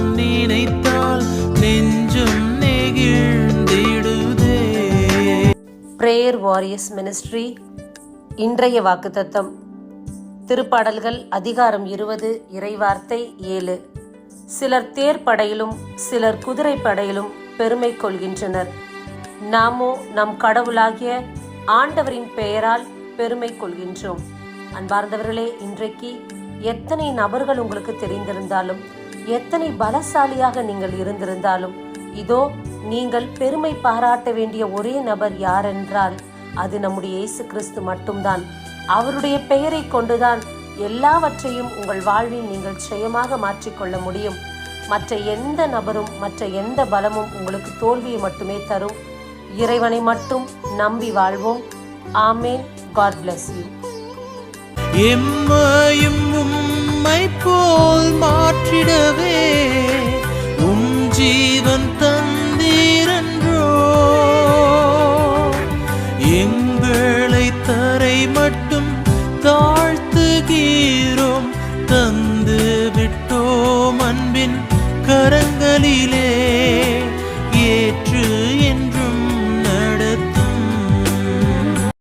நினைத்தால் நெஞ்சும் நெகிழ்ந்திடுதே. Prayer warriors ministry இன்றைய வாக்குத்தத்தம். திருப்பாடல்கள் அதிகாரம் இருபது இறைவார்த்தை ஏழு. சிலர் தேர்ப்படையிலும் சிலர் குதிரைப்படையிலும் பெருமை கொள்கின்றனர். நாமோ நம் கடவுளாகிய ஆண்டவரின் பெயரால் பெருமை கொள்கின்றோம். அன்பார்ந்தவர்களே இன்றைக்கு எத்தனை நபர்கள் உங்களுக்கு தெரிந்திருந்தாலும் எத்தனை பலசாலியாக நீங்கள் இருந்திருந்தாலும் இதோ நீங்கள் பெருமை பாராட்ட வேண்டிய ஒரே நபர் யாரென்றால் அது நம்முடைய இயேசு கிறிஸ்து மட்டும்தான். அவருடைய பெயரை கொண்டுதான் எல்லாவற்றையும் உங்கள் வாழ்வில் நீங்கள் சுயமாக மாற்றிக்கொள்ள முடியும். மற்ற எந்த நபரும் மற்ற எந்த பலமும் உங்களுக்கு தோல்வியை மட்டுமே தரும். இறைவனை மட்டும் நம்பி வாழ்வோம். ஆமேன். God bless you. எம்மையும் உம்மை போல் மாற்றிட ஜீவன் தந்தீரன்றோ? எங்களை தரை மட்டும் தாழ்த்துகீரோம் தந்து விட்டோம் அன்பின் கரங்களிலே.